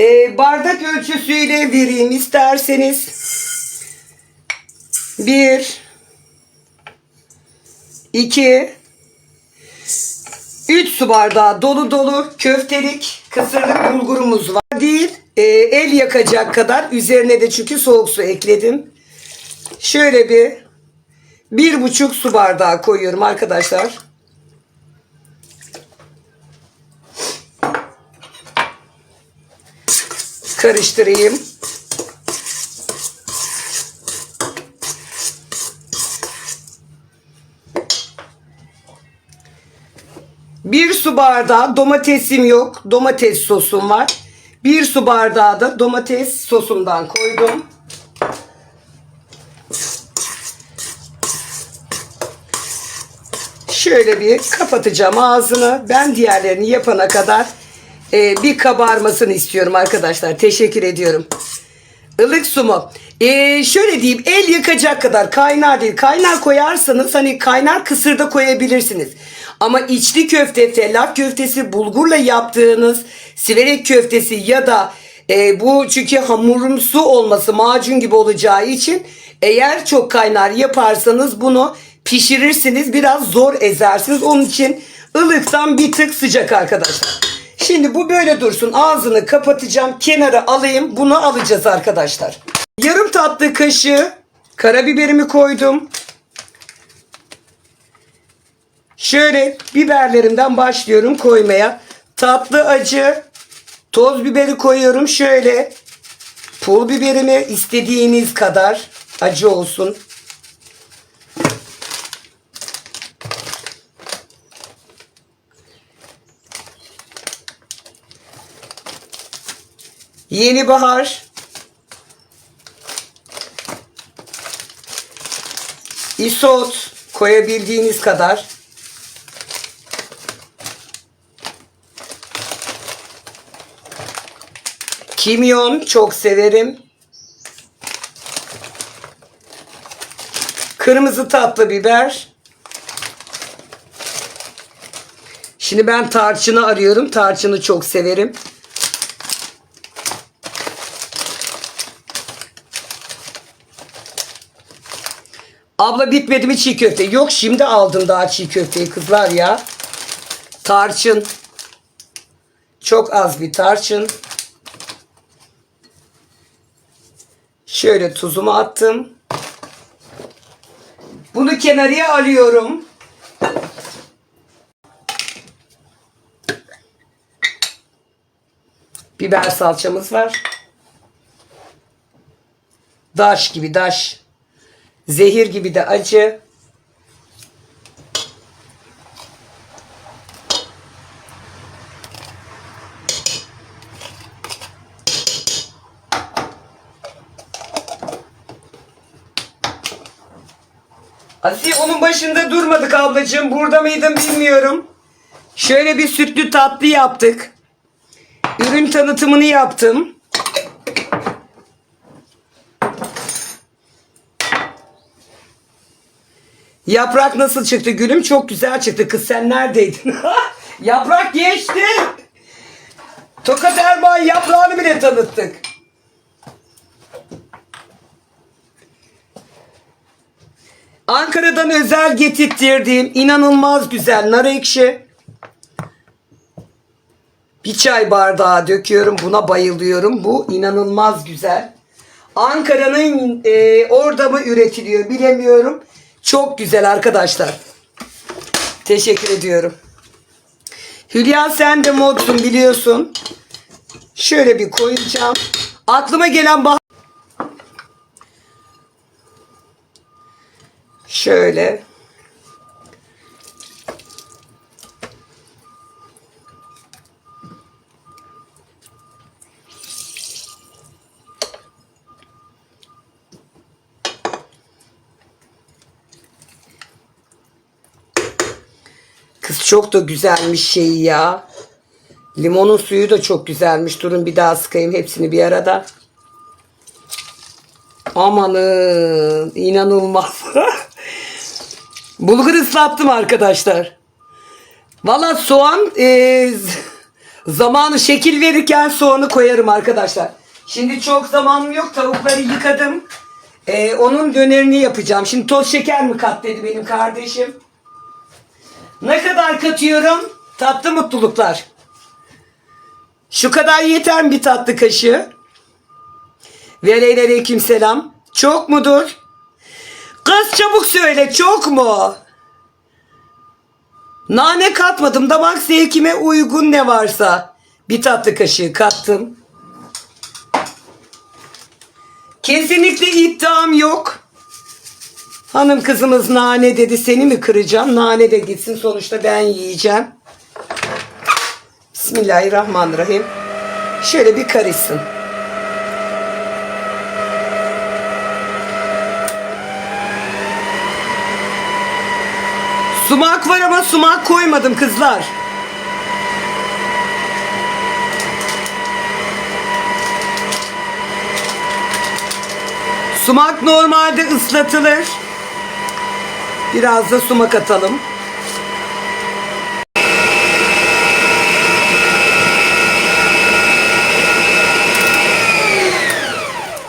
Ee, bardak ölçüsüyle vereyim isterseniz. Bir, iki, üç su bardağı dolu dolu köftelik kısırlık bulgurumuz var. Değil, e, el yakacak kadar üzerine de çünkü soğuk su ekledim. Şöyle bir bir buçuk su bardağı koyuyorum arkadaşlar. Karıştırayım. Bir su bardağı domatesim yok. Domates sosum var. Bir su bardağı da domates sosumdan koydum. Şöyle bir kapatacağım ağzını. Ben diğerlerini yapana kadar e, bir kabarmasını istiyorum arkadaşlar. Teşekkür ediyorum. Ilık su mu? E, şöyle diyeyim el yakacak kadar kaynar değil. Kaynar koyarsanız hani kaynar kısır da koyabilirsiniz. Ama içli köfte, fellah köftesi, bulgurla yaptığınız siverek köftesi ya da e, bu çünkü hamurumsu olması macun gibi olacağı için eğer çok kaynar yaparsanız bunu pişirirsiniz biraz zor ezersiniz. Onun için ılıktan bir tık sıcak arkadaşlar. Şimdi bu böyle dursun. Ağzını kapatacağım. Kenara alayım. Bunu alacağız arkadaşlar. Yarım tatlı kaşığı karabiberimi koydum. Şöyle biberlerimden başlıyorum koymaya. Tatlı acı toz biberi koyuyorum. Şöyle pul biberimi istediğiniz kadar acı olsun. Yeni bahar. Isot koyabildiğiniz kadar. Kimyon çok severim. Kırmızı tatlı biber. Şimdi ben tarçını arıyorum. Tarçını çok severim. Abla bitmedi mi çiğ köfte? Yok şimdi aldım daha çiğ köfteyi kızlar ya. Tarçın. Çok az bir tarçın. Şöyle tuzumu attım. Bunu kenarıya alıyorum. Biber salçamız var. Daş gibi daş. Zehir gibi de acı. Asiye onun başında durmadık ablacığım. Burada mıydın bilmiyorum. Şöyle bir sütlü tatlı yaptık. Ürün tanıtımını yaptım. Yaprak nasıl çıktı gülüm? Çok güzel çıktı. Kız sen neredeydin? Yaprak geçti. Tokat Erman yaprağını bile tanıttık. Ankara'dan özel getirttirdiğim inanılmaz güzel nar ekşi. Bir çay bardağı döküyorum. Buna bayılıyorum. Bu inanılmaz güzel. Ankara'nın e, orada mı üretiliyor bilemiyorum. Çok güzel arkadaşlar. Teşekkür ediyorum. Hülya sen de modsun biliyorsun. Şöyle bir koyacağım. Aklıma gelen bah Şöyle. Kız çok da güzelmiş şeyi ya. Limonun suyu da çok güzelmiş. Durun bir daha sıkayım hepsini bir arada. Amanın inanılmaz. Bulgur ıslattım arkadaşlar. Valla soğan e, Zamanı şekil verirken soğanı koyarım arkadaşlar. Şimdi çok zamanım yok. Tavukları yıkadım. Ee, onun dönerini yapacağım. Şimdi toz şeker mi kat dedi benim kardeşim. Ne kadar katıyorum? Tatlı mutluluklar. Şu kadar yeter bir tatlı kaşığı? Ve aleyküm selam. Çok mudur? Kız çabuk söyle çok mu? Nane katmadım. Damak zevkime uygun ne varsa. Bir tatlı kaşığı kattım. Kesinlikle iddiam yok. Hanım kızımız nane dedi. Seni mi kıracağım? Nane de gitsin. Sonuçta ben yiyeceğim. Bismillahirrahmanirrahim. Şöyle bir karışsın. Sumak var ama sumak koymadım kızlar. Sumak normalde ıslatılır. Biraz da sumak atalım.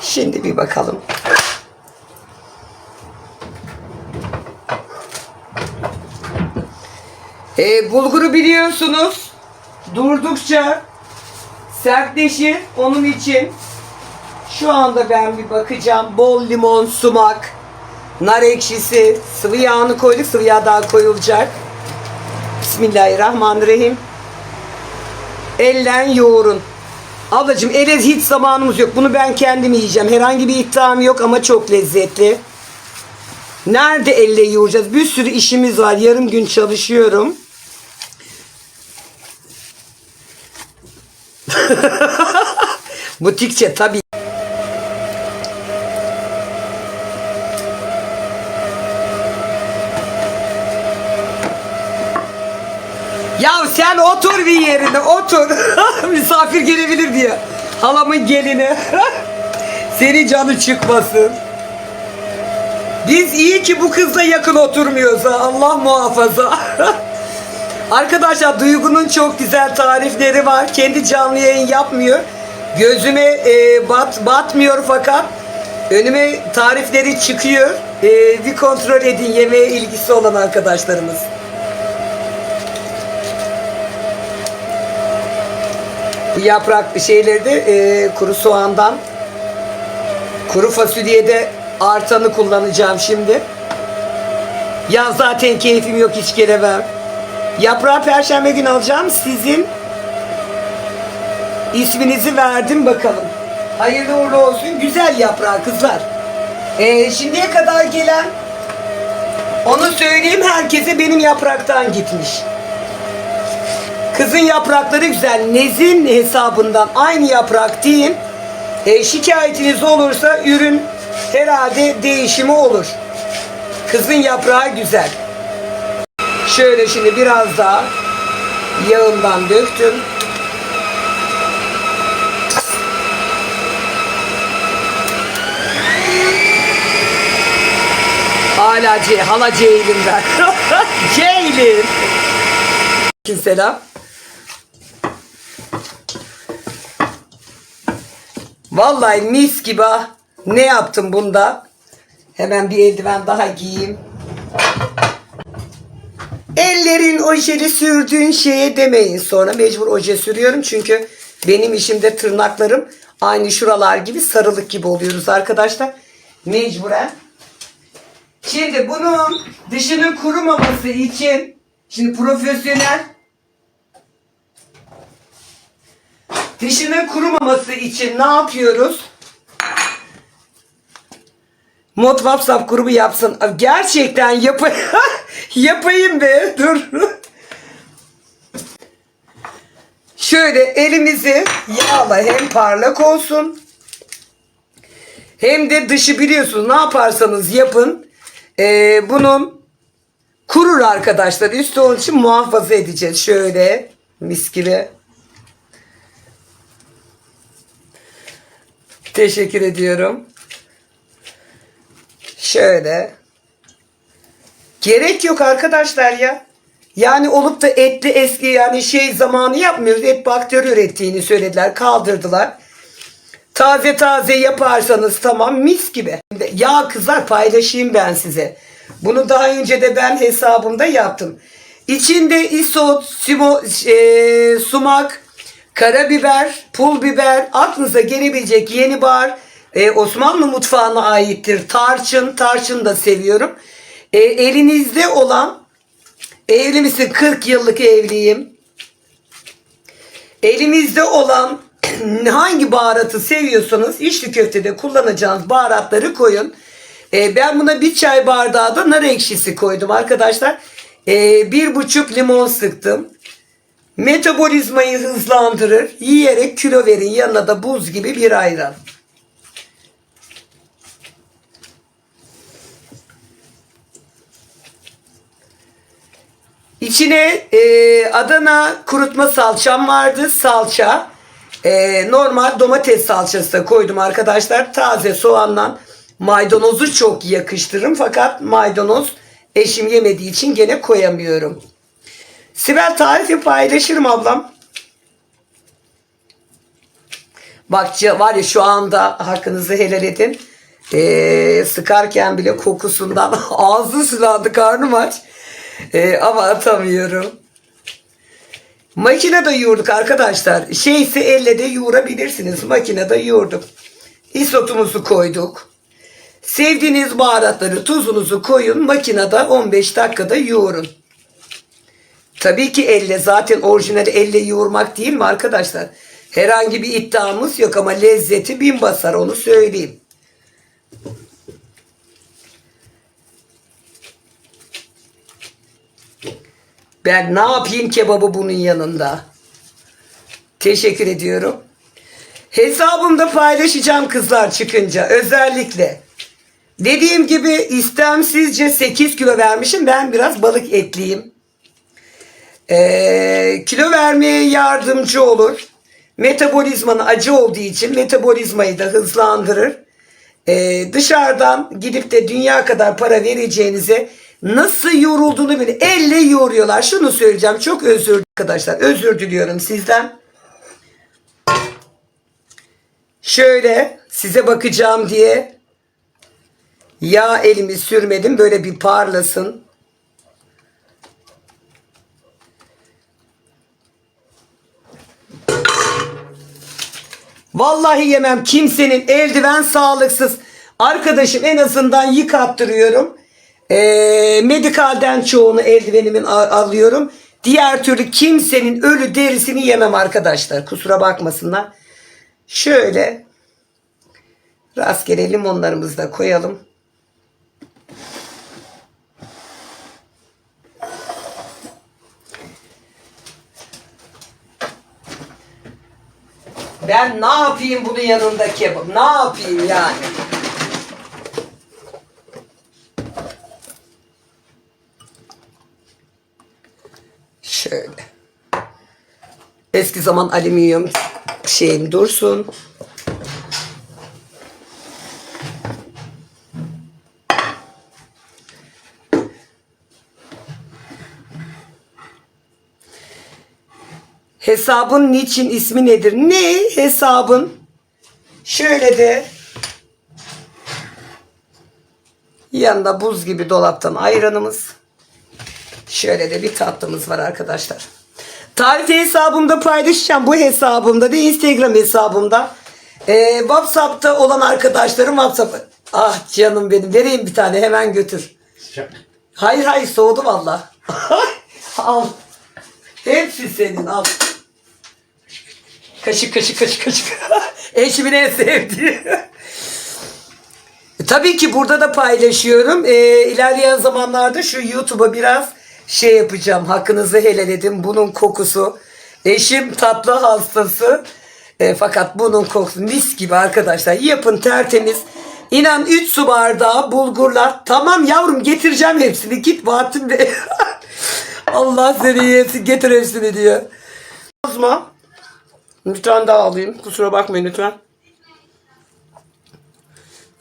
Şimdi bir bakalım. E, bulguru biliyorsunuz. Durdukça sertleşir. Onun için şu anda ben bir bakacağım. Bol limon, sumak, nar ekşisi, sıvı yağını koyduk. Sıvı yağ daha koyulacak. Bismillahirrahmanirrahim. Ellen yoğurun. Ablacığım ele hiç zamanımız yok. Bunu ben kendim yiyeceğim. Herhangi bir iddiam yok ama çok lezzetli. Nerede elle yoğuracağız? Bir sürü işimiz var. Yarım gün çalışıyorum. Butikçe tabii. Ya sen otur bir yerine otur. Misafir gelebilir diye. Halamın gelini. Seni canı çıkmasın. Biz iyi ki bu kızla yakın oturmuyoruz ha. Allah muhafaza. Arkadaşlar Duygu'nun çok güzel tarifleri var. Kendi canlı yayın yapmıyor. Gözüme e, bat, batmıyor fakat önüme tarifleri çıkıyor. E, bir kontrol edin yemeğe ilgisi olan arkadaşlarımız. Bu yapraklı şeyleri de e, kuru soğandan kuru fasulyede artanı kullanacağım şimdi. Ya zaten keyfim yok hiç gelemem. Yaprağı perşembe gün alacağım. Sizin isminizi verdim bakalım. Hayırlı uğurlu olsun. Güzel yaprağı kızlar. Ee, şimdiye kadar gelen onu söyleyeyim herkese benim yapraktan gitmiş. Kızın yaprakları güzel. Nezin hesabından aynı yaprak değil. E, şikayetiniz olursa ürün herhalde değişimi olur. Kızın yaprağı güzel. Şöyle şimdi biraz daha yağından döktüm. Hala C, hala Ceylin ben. Ceylin. Selam. Vallahi mis gibi ha. Ne yaptım bunda? Hemen bir eldiven daha giyeyim. Ellerin ojeli sürdüğün şeye demeyin sonra mecbur oje sürüyorum çünkü benim işimde tırnaklarım aynı şuralar gibi sarılık gibi oluyoruz arkadaşlar. Mecburen. Şimdi bunun dışının kurumaması için şimdi profesyonel dışının kurumaması için ne yapıyoruz? Mod WhatsApp grubu yapsın. Gerçekten yap yapayım be. Dur. Şöyle elimizi yağla hem parlak olsun hem de dışı biliyorsunuz ne yaparsanız yapın. Ee, bunun kurur arkadaşlar. Üstü onun için muhafaza edeceğiz. Şöyle mis gibi. Teşekkür ediyorum. Şöyle. Gerek yok arkadaşlar ya. Yani olup da etli eski yani şey zamanı yapmıyoruz. Et bakteri ürettiğini söylediler. Kaldırdılar. Taze taze yaparsanız tamam mis gibi. Ya kızlar paylaşayım ben size. Bunu daha önce de ben hesabımda yaptım. İçinde isot, simo, e, sumak, karabiber, pul biber, aklınıza gelebilecek yeni bar, e, Osmanlı mutfağına aittir. Tarçın, tarçın da seviyorum. E, elinizde olan, evli misin? 40 yıllık evliyim. Elimizde olan hangi baharatı seviyorsanız içli köftede kullanacağınız baharatları koyun. Ee, ben buna bir çay bardağı da nar ekşisi koydum arkadaşlar. Ee, bir buçuk limon sıktım. Metabolizmayı hızlandırır. Yiyerek kilo verin. Yanına da buz gibi bir ayran. İçine e, Adana kurutma salçam vardı. Salça. E, normal domates salçası da koydum arkadaşlar. Taze soğanla maydanozu çok yakıştırırım. Fakat maydanoz eşim yemediği için gene koyamıyorum. Sibel tarifi paylaşırım ablam. Bak var ya şu anda hakkınızı helal edin. Ee, sıkarken bile kokusundan ağzı sulandı karnım aç. Ee, ama atamıyorum. Makinede yoğurduk arkadaşlar. Şeyse elle de yoğurabilirsiniz. Makinede yoğurduk. Isotumuzu koyduk. Sevdiğiniz baharatları, tuzunuzu koyun. Makinede 15 dakikada yoğurun. Tabii ki elle zaten orijinal elle yoğurmak değil mi arkadaşlar? Herhangi bir iddiamız yok ama lezzeti bin basar onu söyleyeyim. Ben ne yapayım kebabı bunun yanında? Teşekkür ediyorum. Hesabımda paylaşacağım kızlar çıkınca özellikle. Dediğim gibi istemsizce 8 kilo vermişim. Ben biraz balık etliyim. Ee, kilo vermeye yardımcı olur. Metabolizmanın acı olduğu için metabolizmayı da hızlandırır. Ee, dışarıdan gidip de dünya kadar para vereceğinize nasıl yorulduğunu bile elle yoruyorlar. Şunu söyleyeceğim çok özür arkadaşlar. Özür diliyorum sizden. Şöyle size bakacağım diye yağ elimi sürmedim. Böyle bir parlasın. Vallahi yemem kimsenin eldiven sağlıksız. Arkadaşım en azından yıkattırıyorum. Ee, medikalden çoğunu eldivenimin alıyorum. Diğer türlü kimsenin ölü derisini yemem arkadaşlar. Kusura bakmasınlar. Şöyle rastgele limonlarımızı da koyalım. Ben ne yapayım bunun yanında kebap? Ne yapayım yani? Şöyle. Eski zaman alüminyum şeyim dursun. Hesabın niçin ismi nedir? Ne hesabın? Şöyle de yanında buz gibi dolaptan ayranımız. Şöyle de bir tatlımız var arkadaşlar. Tarifi hesabımda paylaşacağım. Bu hesabımda ve Instagram hesabımda. Ee, WhatsApp'ta olan arkadaşlarım WhatsApp. Ah canım benim vereyim bir tane hemen götür. Sıcak. Hayır hayır soğudu valla. al. Hepsi senin al. Kaşık kaşık kaşık kaşık. Eşimin en sevdiği. E, Tabii ki burada da paylaşıyorum. Ee, ilerleyen zamanlarda şu YouTube'a biraz şey yapacağım. Hakkınızı helal edin. Bunun kokusu. Eşim tatlı hastası. E, fakat bunun kokusu mis gibi arkadaşlar. Yapın tertemiz. İnan 3 su bardağı bulgurla. Tamam yavrum getireceğim hepsini. Git Bahattin Bey. Allah seni yesin. Getir hepsini diyor. Azma. Bir tane daha alayım. Kusura bakmayın lütfen.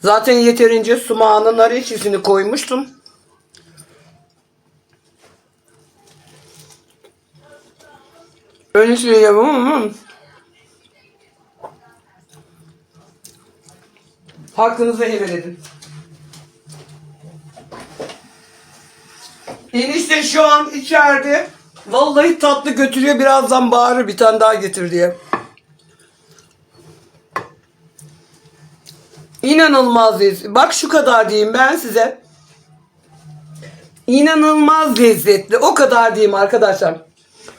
Zaten yeterince sumağının nar ekşisini koymuştum. Öylesine yapamam ama. Hakkınızı helal edin. Enişte şu an içeride. Vallahi tatlı götürüyor. Birazdan bağırır bir tane daha getir diye. İnanılmaz lezzetli. Bak şu kadar diyeyim ben size. İnanılmaz lezzetli. O kadar diyeyim arkadaşlar.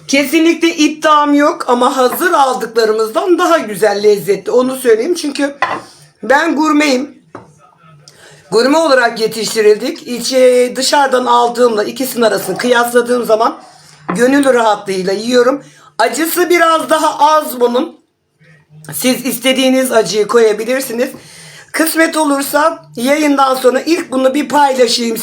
Kesinlikle iddiam yok ama hazır aldıklarımızdan daha güzel lezzetli. Onu söyleyeyim çünkü ben gurmeyim. Gurme olarak yetiştirildik. İçi dışarıdan aldığımla ikisinin arasını kıyasladığım zaman gönül rahatlığıyla yiyorum. Acısı biraz daha az bunun. Siz istediğiniz acıyı koyabilirsiniz. Kısmet olursa yayından sonra ilk bunu bir paylaşayım